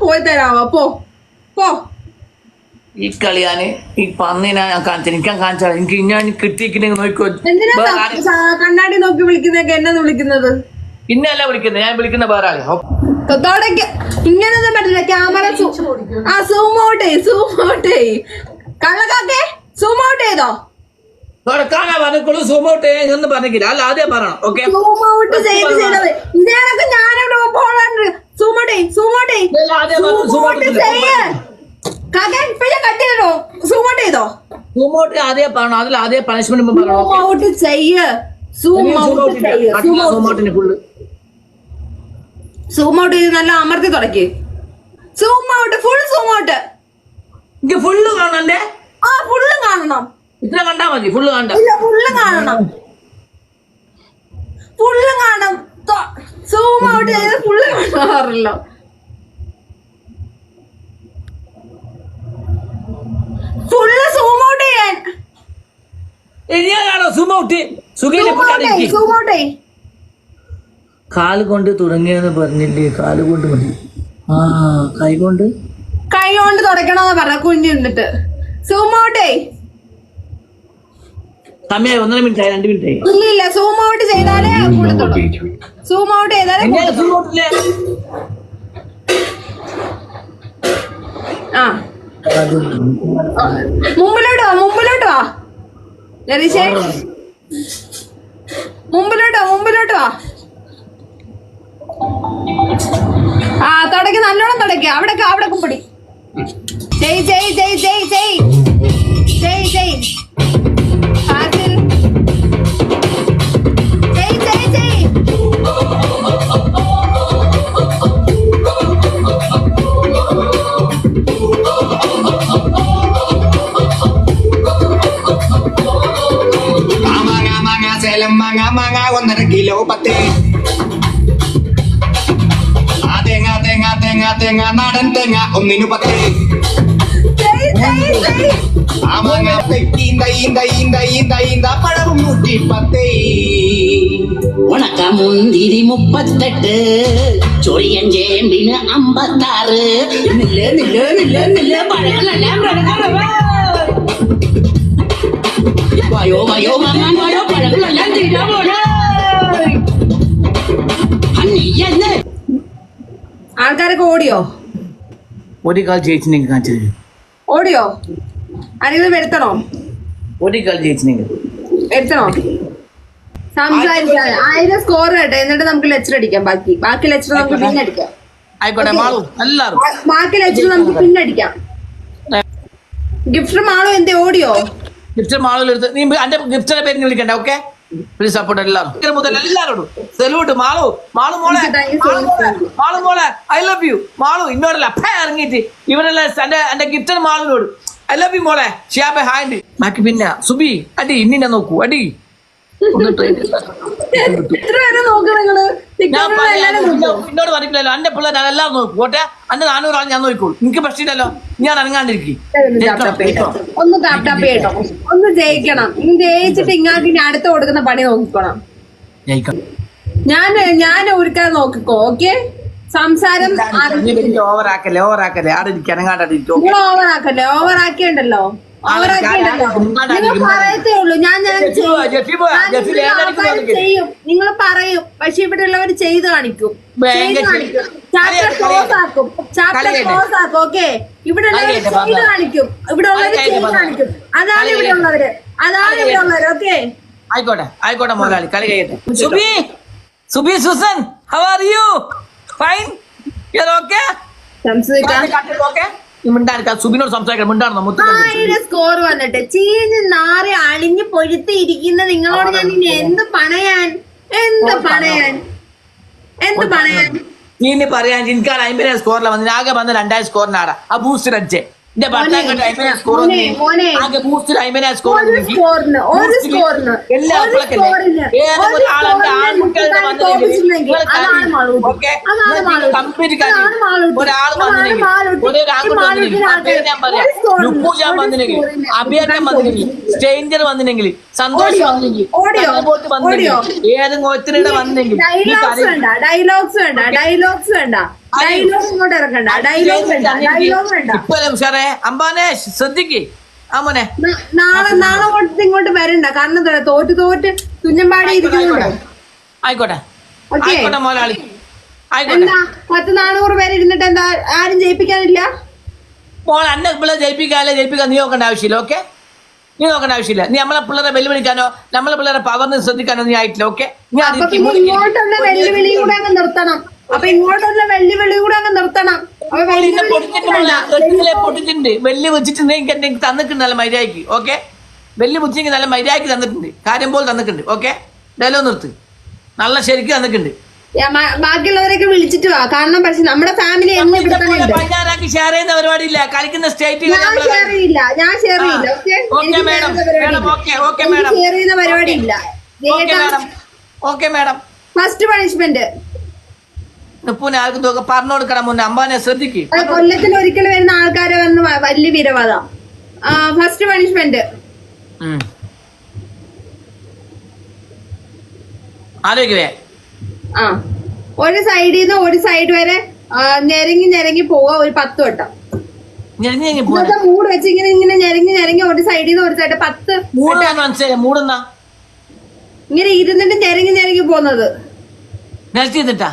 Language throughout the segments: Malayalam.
പോയി തരാവോ? പോ പോ. ഈ കളിയാന് ഈ പന്നിനെ ഞാൻ കാണിച്ചു എനിക്ക് കാണിച്ചാ കാണിച്ചാൽ എനിക്ക് ഞാൻ കിട്ടിയിരിക്കണെങ്കിൽ നോക്കോ. കണ്ണാടി നോക്കി വിളിക്കുന്നൊക്കെ എന്നെ വിളിക്കുന്നത്? ഇന്നല്ല വിളിക്കുന്നത്. ഞാൻ വിളിക്കുന്ന വേറെ ഇങ്ങനെ ഇങ്ങനൊന്നും പറ്റില്ല. ക്യാമറ ആ സൂം ഔട്ട് സൂം ഔട്ട് കള്ളക്കാക്കെ സൂം ഔട്ട് ചെയ്തോ? തുറക്കാനാ പറഞ്ഞോളൂ സൂം ഔട്ട് എന്ന് പറഞ്ഞില്ല അല്ല ആദ്യം പറയണം. ഓക്കെ? സൂം ഔട്ട് ചെയ്ത് ചെയ്തത്. ഇതിനൊക്കെ ഞാനിവിടെ പോകാറുണ്ട് സൂം ഔട്ട് സൂം ഔട്ട് ഇല്ല, ആദ്യം പറഞ്ഞു, zoom സൂം out ഔട്ട് ചെയ്ത് ചെയ്യ്. കാക്ക ഇപ്പൊ ഞാൻ കട്ട് ചെയ്തോ? സൂം ചെയ്തോ? സൂം ആദ്യം പറയണം അതിൽ ആദ്യം പണിഷ്മെന്റ് സൂം ഔട്ട് ചെയ്യ്. സൂം ഔട്ട് ചെയ്യ്? സൂം സൂം ഔട്ട് ഔട്ടിന് ഫുള്ള് സൂം ഔട്ട് ചെയ്ത് നല്ല അമർത്തി തുടക്കി. Zoom out full zoom out എനിക്ക് ഫുള്ള് കാണണ്ടേ? ആ ഫുള്ള് കാണണം. ഇത്ര കണ്ടാ മതി ഫുള്ള് കണ്ട. ഇല്ല ഫുള്ള് കാണണം. ഫുള്ള് കാണണം സൂം ഔട്ട് ചെയ്ത് ഫുള്ള് കാണാറില്ലോ. ഫുള്ള് സൂം ഔട്ട് ചെയ്യാൻ. സൂം ഔട്ട് സൂം ഔട്ട് കാൽ കൊണ്ട് തുടങ്ങിയെന്ന് പറഞ്ഞില്ലേ? കാൽ കൊണ്ട് മതി. ആ കൈ കൊണ്ട്? കൈ കൊണ്ട് തുടക്കണമെന്ന് പറഞ്ഞ കുഞ്ഞിട്ട് സൂമോട്ടേ സൂം ഔട്ട് ചെയ് സമയം ഒന്നര മിനിറ്റ് ആയി രണ്ട് മിനിറ്റ് ആയി. ഇല്ല ഇല്ല സൂം ഔട്ട് ചെയ്താലേ കൊടുത്തുള്ളൂ. സൂം ഔട്ട് ചെയ്താലേ ഔട്ടില്ലേ ആ. മുമ്പിലോട്ട് വാ മുമ്പിലോട്ട് വാ. ലതീഷേ. മുമ്പിലോട്ട് വാ മുമ്പിലോട്ട് വാ. ആ തുടക്കി നല്ലോണം തുടക്കി. അവിടെ അവിടെ കുമ്പടി ചെയ് ചെയ് ചെയ് ചെയ് ചെയ്. ചെയ് ജയ് മാങ്ങ മാങ്ങ ഒന്നര കിലോ പത്ത്. ആ തേങ്ങ തേങ്ങ തേങ്ങ തേങ്ങ നാടൻ തേങ്ങ ഒന്നിനു പത്ത്. ആ മാങ്ങ ഈന്ത ഈന്ത ഈന്ത ഈന്ത ഈന്ത പഴവും നൂറ്റി പത്ത് ഉണക്ക മുന്തിരി മുപ്പത്തെട്ട് ചൊറിയൻ ചേമ്പിന് അമ്പത്താറ്. നില്ല നില്ല നില്ല നില്ല പഴങ്ങളെല്ലാം പഴങ്ങളെ. വയോ വയോ വാങ്ങാൻ വയോ പഴങ്ങളെല്ലാം തീരാൻ നീയെന്ന് ആൾക്കാരൊക്കെ ഓടിയോ? ഒരു കാൽ ജയിച്ചിനെങ്കിൽ കാണിച്ചത് ഓടിയോ? ആരെങ്കിലും വരുത്തണോ? ഒരു കാൽ ജയിച്ചിനെങ്കിൽ വരുത്തണോ? സംസാരിക്കാൻ ആയിരം സ്കോർ കേട്ടെ എന്നിട്ട് നമുക്ക് ലെക്ചർ അടിക്കാം ബാക്കി. ബാക്കി ലെക്ചർ നമുക്ക് പിന്നെ അടിക്കാം. ആയിക്കോട്ടെ മാളു എല്ലാരും ബാ- ബാക്കി ലെക്ചർ നമുക്ക് പിന്നെ അടിക്കാം. ഗിഫ്റ്റ് മാളോ എന്തേ? ഓടിയോ? ഗിഫ്റ്റ് മാളുകൾ എടുത്ത്. നീ അന്റെ ഗിഫ്റ്റിന്റെ പേര് വിളിക്കണ്ട ഓക്കെ പ്ലീസ് സപ്പോർട്ട് എല്ലാവരും. മുതൽ എല്ലാവരോടും. സല്യൂട്ട് മാളു. മാളു മോളെ മാളു മോളെ, ഐ ലവ് യു മാളു ഇന്നോടല്ല അപ്പ ഇറങ്ങിയിട്ട് ഇവരെല്ലാം എന്റെ എന്റെ ഗിഫ്റ്റ് മാളിനോട്. ഐ ലവ് യു മോളെ. ഷിയാബെ ഹാൻഡ് ബാക്കി പിന്നെ സുബി അടി ഇന്നിനെ നോക്കൂ അടി. എന്നോട് പറഞ്ഞില്ലല്ലോ എന്റെ പിള്ളേർ അതെല്ലാം നോക്കും. എന്റെ നാനൂറ് ആൾ ഞാൻ നോക്കിക്കോളൂ. എനിക്ക് പ്രശ്നമില്ലല്ലോ. ഞാൻ ഇറങ്ങാണ്ടിരിക്കും. ഒന്ന്. ഒന്ന് ടാപ്പ് ടാപ്പ് ചെയ്യട്ടോ ഒന്ന് ജയിക്കണം. ജയിച്ചിട്ട് ഇങ്ങാക്ക് ഇനി അടുത്ത് കൊടുക്കുന്ന പണി നോക്കിക്കോണം. ഞാൻ ഞാൻ ഒരുക്കാൻ നോക്കിക്കോ ഓക്കെ? സംസാരം ഓവറാക്കല്ലേ ഓവറാക്കല്ലേ ആടെ ഇരിക്കാൻ ഓവറാക്കല്ലേ നിങ്ങൾ ചെയ്യും. നിങ്ങൾ പറയും പക്ഷെ ഇവിടെ ഉള്ളവർ ചെയ്ത് കാണിക്കും. ചാപ്റ്റർ കളിയായിട്ട്, ക്ലോസ് ആക്കും. ചാപ്റ്റർ കളിയായിട്ട്. ക്ലോസ് ആക്കും ഓക്കെ ഇവിടെ ഉള്ളവർ ചെയ്ത് കാണിക്കും. ഇവിടെ ഉള്ളവർ ചെയ്ത് കാണിക്കും. അതാണ് ഇവിടെ ഉള്ളവര്. അതാണ് ഇവിടെ ഉള്ളവര് ഓക്കെ ആയിക്കോട്ടെ ആയിക്കോട്ടെ മുതലാളി കളി കഴിയട്ടെ. Subi Subi Susan how are you fine you okay okay മിണ്ടായിരിക്കാം സുബിനോട് സംസാരിക്കണം. മിണ്ടാണെന്നോ സ്കോർ വന്നിട്ട്. ചീഞ്ഞ് നാറി അളിഞ്ഞ് പൊഴുത്ത് ഇരിക്കുന്ന നിങ്ങളോട് ഞാൻ ഇനി എന്ത് പണയാൻ? എന്ത് പണയാൻ? എന്ത് പണയാൻ? ഇനി പറയാൻ എനിക്കാണ് അമ്പതിനായിരം സ്കോറിൽ വന്നത് ആകെ വന്ന് രണ്ടായിരം സ്കോറിനാടാ ആ ബൂസ്റ്റർ അടിച്ചേ. എന്റെ സ്കോറിന് വന്നില്ലെങ്കിൽ അഭിയേട്ടൻ സ്ട്രേഞ്ചർ വന്നില്ലെങ്കിൽ സന്തോഷം? വന്നില്ലെങ്കിൽ? ഏതെങ്കിലും ഒത്തിരി വന്നില്ലെങ്കിൽ ഡയലോഗ്സ് വേണ്ട ഡയലോഗ്സ് വേണ്ട ഡയലോഗ്സ് വേണ്ട. ഡയലോഗ് ഇങ്ങോട്ട് ഇറക്കണ്ട ഡയലോഗ് വേണ്ട ഡയലോഗ് വേണ്ട. ഇപ്പൊ സാറേ അമ്പാനെ ശ്രദ്ധിക്ക്. ആ മോനെ. നാളെ നാളെ ഇങ്ങോട്ട് വരണ്ട. കാരണം തോറ്റ് തോറ്റ് തുഞ്ഞമ്പാടി ഇരിക്കുന്നുണ്ട്. ആയിക്കോട്ടെ. ആയിക്കോട്ടെ. മോലാളി. എന്താ പത്ത് നാനൂറ് പേര് ഇരുന്നിട്ട് എന്താ ആരും ജയിപ്പിക്കാനില്ല? മോൾ അന്നെ പിള്ളേർ ജയിപ്പിക്കാല്ലേ? ജയിപ്പിക്കാൻ നീ നോക്കേണ്ട ആവശ്യമില്ല ഓക്കെ? നീ നോക്കേണ്ട ആവശ്യമില്ല. നീ നമ്മളെ പിള്ളേരെ വെല്ലുവിളിക്കാനോ നമ്മളെ പിള്ളേരെ പവറിന് ശ്രദ്ധിക്കാനോ നീ ആയിട്ടില്ല ഓക്കെ? നിർത്തണം. അപ്പൊ ഇങ്ങോട്ടുള്ള വെല്ലുവിളി കൂടെ അങ്ങ് നിർത്തണം. പൊട്ടിച്ചിട്ടുണ്ട് വെള്ളി വെച്ചിട്ടുണ്ട് എനിക്ക് തന്നിട്ടുണ്ട് നല്ല മര്യാദയ്ക്ക് ഓക്കെ? വെള്ളി വെച്ചെങ്കിൽ നല്ല മര്യാദയ്ക്ക് തന്നിട്ടുണ്ട്. കാര്യം പോലെ തന്നിട്ടുണ്ട് ഓക്കെ? ഡയലോ നിർത്ത്. നല്ല ശരിക്ക് തന്നിട്ടുണ്ട്. ബാക്കിയുള്ളവരൊക്കെ വിളിച്ചിട്ട് വാ. കാരണം പക്ഷെ നമ്മുടെ ഫാമിലി പതിനാറാക്കി ഷെയർ ചെയ്യുന്ന പരിപാടിയില്ല. കളിക്കുന്ന സ്റ്റേറ്റ് ഞാൻ ഷെയർ ചെയ്യില്ല. ഞാൻ ഷെയർ ചെയ്യില്ല ഷെയർ ചെയ്യുന്ന പരിപാടി ഇല്ല. ഓക്കെ മാഡം ഫസ്റ്റ് പണിഷ്മെന്റ് നിപ്പൂനെ ആർക്കും തോക്കെ പറഞ്ഞു കൊടുക്കണം മുന്നേ. അമ്പാനെ ശ്രദ്ധിക്ക്. കൊല്ലത്തിൽ ഒരിക്കൽ വരുന്ന ആൾക്കാരെ വന്ന് വലിയ വിരവാദം. ഫസ്റ്റ് പണിഷ്മെന്റ് ആലോചിക്കേ ആ. ഒരു സൈഡിൽ നിന്ന് ഒരു സൈഡ് വരെ ഞെരങ്ങി ഞെരങ്ങി പോവാ ഒരു പത്ത് വട്ടം. മൂട് വെച്ച് ഇങ്ങനെ ഇങ്ങനെ ഞെരങ്ങി ഞെരങ്ങി ഒരു സൈഡിൽ നിന്ന് ഒരു സൈഡ് പത്ത് മൂടുന്ന ഇങ്ങനെ ഇരുന്നിട്ട് ഞെരങ്ങി ഞെരങ്ങി പോകുന്നത് ആ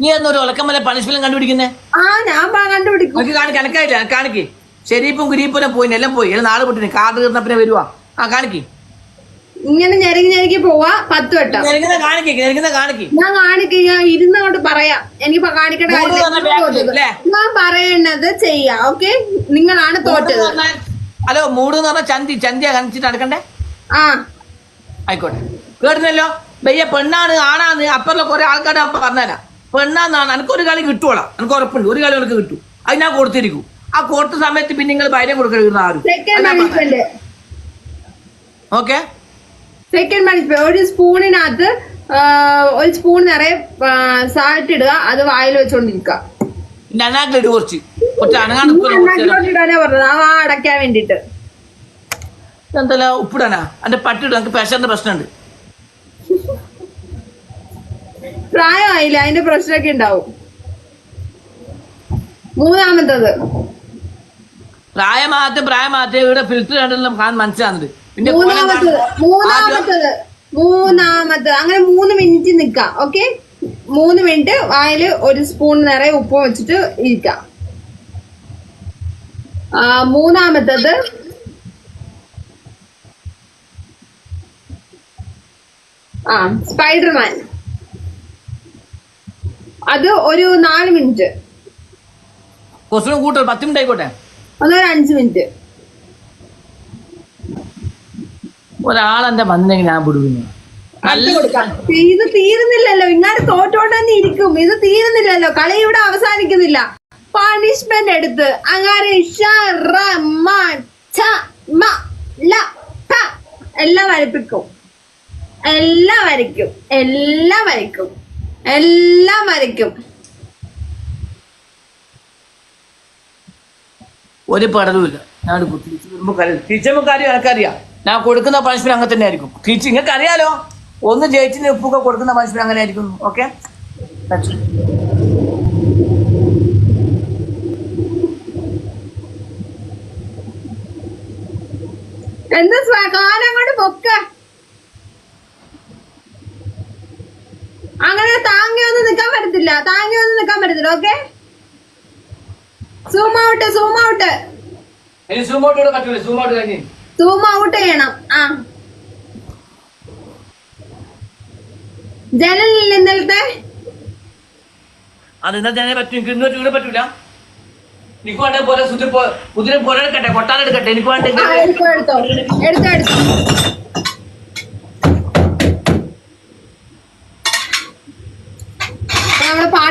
നീ എന്നൊരു ഉലക്കമ്മലെ പണിഷ്മെന്റ് കണ്ടുപിടിക്കുന്നേ? ആ ഞാൻ കണ്ടുപിടിക്കും. കണക്കായില്ല കാണിക്ക് ശരീപ്പും കുരീപ്പും പോയി എല്ലാം പോയി. എല്ലാം നാളെ പൊട്ടിന് കാർഡ് തീർന്നപ്പിനെ വരുവാ. ആ കാണിക്ക്. ഇങ്ങനെ ഞെരങ്ങി ഞെരങ്ങി പോവാ പത്ത് വട്ടം. നെരുങ്ങുന്ന കാണിക്ക് നെരുങ്ങുന്ന കാണിക്ക്. ഞാൻ കാണിക്ക ഞാൻ ഇരുന്ന് കൊണ്ട് പറയാം. എനിക്ക് ഇപ്പൊ കാണിക്കേണ്ട? ഞാൻ പറയണത് ചെയ്യാം ഓക്കെ? നിങ്ങളാണ് തോറ്റത്. ഹലോ മൂട് എന്ന് പറഞ്ഞാൽ ചന്തി ചന്തിയാ കാണിച്ചിട്ട് നടക്കണ്ടേ? ആ. ആയിക്കോട്ടെ. കേട്ടുന്നല്ലോ ബയ്യ പെണ്ണാണ് ആണാന്ന് അപ്പുറത്തെ കുറെ ആൾക്കാരെ അപ്പൊ പറഞ്ഞുതരാം. പെണ്ണാന്നാണ് എനിക്കൊരു കളി കിട്ടുവോളാം? എനിക്ക് ഉറപ്പുണ്ട് ഒരു കളി എനിക്ക് കിട്ടും. അത് ഞാൻ കൊടുത്തിരിക്കും. ആ കൊടുത്ത സമയത്ത് പിന്നെ നിങ്ങൾ ഭയം കൊടുക്കരുത് ആരും. സെക്കൻഡ് പണിഷ്മെന്റ് സെക്കൻഡ് മാനേജ്മെന്റ് ഒരു സ്പൂണിനകത്ത് ഒരു സ്പൂൺ നിറയെ സാൾട്ട് ഇടുക അത് വായിൽ വെച്ചോണ്ടിരിക്കുക കുറച്ച്. കുറച്ച് പറഞ്ഞത്. ആ അടയ്ക്കാൻ വേണ്ടിട്ട് എന്തല്ല ഉപ്പിടാനാ? എന്റെ പട്ടിടും എനിക്ക് പ്രഷറിന്റെ പ്രശ്നമുണ്ട്. പ്രായമായില്ല? അതിന്റെ പ്രശ്നമൊക്കെ ഉണ്ടാവും. മൂന്നാമത്തത്. പ്രായമാകത്തെ പ്രായമാകത്തെ ഇവിടെ ഫിൽറ്റർ കണ്ടെല്ലാം കാണാൻ മനസ്സിലാകുന്നുണ്ട് പിന്നെ മൂന്നാമത്തത് മൂന്നാമത്തത് മൂന്നാമത് അങ്ങനെ മൂന്ന് മിനിറ്റ് നിക്കാം ഓക്കെ മൂന്ന് മിനിറ്റ് വായിൽ ഒരു സ്പൂൺ നിറയെ ഉപ്പ് വെച്ചിട്ട് ഇരിക്കാം. ആ, മൂന്നാമത്തത് ആ സ്പൈഡർമാൻ അത് ഒരു നാല് മിനിറ്റ്. കുറച്ചുകൂടെ കൂട്ടോ പത്ത് മിനിറ്റ് ആയിക്കോട്ടെ. അതൊരു അഞ്ച് മിനിറ്റ്. ഒരാളെന്റെ വന്നെങ്കിൽ ഞാൻ വിടുവിന്. ഇത് തീരുന്നില്ലല്ലോ. ഇങ്ങനെ തോറ്റോണ്ട് തന്നെ ഇരിക്കും. ഇത് തീരുന്നില്ലല്ലോ. കളി ഇവിടെ അവസാനിക്കുന്നില്ല. പണിഷ്മെന്റ് എടുത്ത്. അങ്ങനെ എല്ലാം വരപ്പിക്കും. എല്ലാം വരയ്ക്കും. എല്ലാം വരയ്ക്കും. എല്ലാം വരയ്ക്കും. ഒരു പടവുമില്ല ഞാൻ എനിക്കറിയാം. ഞാൻ കൊടുക്കുന്ന പണിഷ്മെന്റ് അങ്ങനെ തന്നെ ആയിരിക്കും. ടീച്ചർ നിങ്ങൾക്ക് അറിയാലോ ഒന്ന് ജയിച്ചിന് ഉപ്പൊക്കെ കൊടുക്കുന്ന പണിഷ്മെന്റ് അങ്ങനെ ആയിരിക്കും. ഓക്കെ എന്താ കാലം കൊണ്ട് പൊക്ക. അങ്ങനെ താങ്ങി ഒന്നും നിക്കാൻ പറ്റത്തില്ല. താങ്ങി ഒന്നും നിക്കാൻ പറ്റത്തില്ല okay zoom out zoom out zoom out ഇവിടെ പറ്റൂല ഔട്ട് കഴിഞ്ഞ്. സൂം ഔട്ട് ചെയ്യണം. ആ. ജനലിൽ ഇന്നലത്തെ അത് ഇന്നത്തെ തന്നെ പറ്റും എനിക്ക് ഇന്നോട്ട് ഇവിടെ പറ്റൂല. എനിക്ക് വേണ്ട പോലെ കുതിര പോലെ കൊട്ടാൻ എടുക്കട്ടെ എനിക്ക് വേണ്ട എടുത്തോ എടുത്തോ എടുത്തോ എടുത്തോ അപ്പൊ നമ്മൾ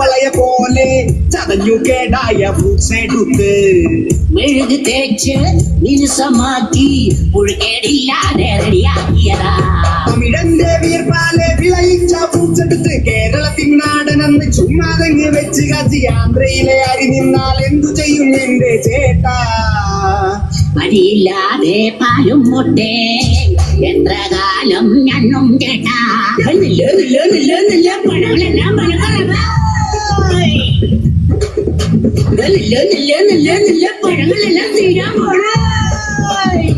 അവളയെ പോലെ ചതഞ്ഞു കേടായ ഫ്രൂട്ട്സ് എടുത്ത് മെഴുക് തേച്ച് മിനുസമാക്കി പുഴുകേടില്ലാതെ റെഡിയാക്കിയതാ തമിഴന്റെ വീർപ്പാലെ വിളയിച്ച ഫ്രൂട്ട്സ് എടുത്ത് കേരളത്തിൻ നാടനെന്ന് ചുമ്മാതങ്ങ് വെച്ച് കാച്ചി ആന്ധ്രയിലെ അരി നിന്നാൽ എന്തു ചെയ്യും എന്റെ ചേട്ടാ അരിയില്ലാതെ പാലും മുട്ടേ എത്ര കാലം ഞണ്ണും കേട്ടാ നില്ല നില്ല നില്ല നില്ല നില്ല നില്ല പഴങ്ങളെല്ലാം തീരാൻ പോണായി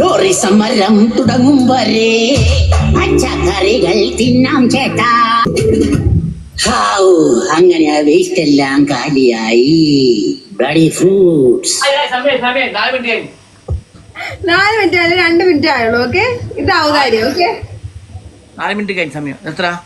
ലോറി സമരം തുടങ്ങും വരെ. പച്ചക്കറികൾ തിന്നാം ചേട്ടാ. ഹാവു അങ്ങനെ ആ വേസ്റ്റ് എല്ലാം കാലിയായി. ബ്ലഡി ഫ്രൂട്ട്സ് നാല് മിനിറ്റ് അല്ല രണ്ട് മിനിറ്റ് ആയുള്ളൂ ഓക്കെ ഇത് ഔദാര്യം ഓക്കെ നാല് മിനിറ്റ് കഴിഞ്ഞ സമയം. എത്ര?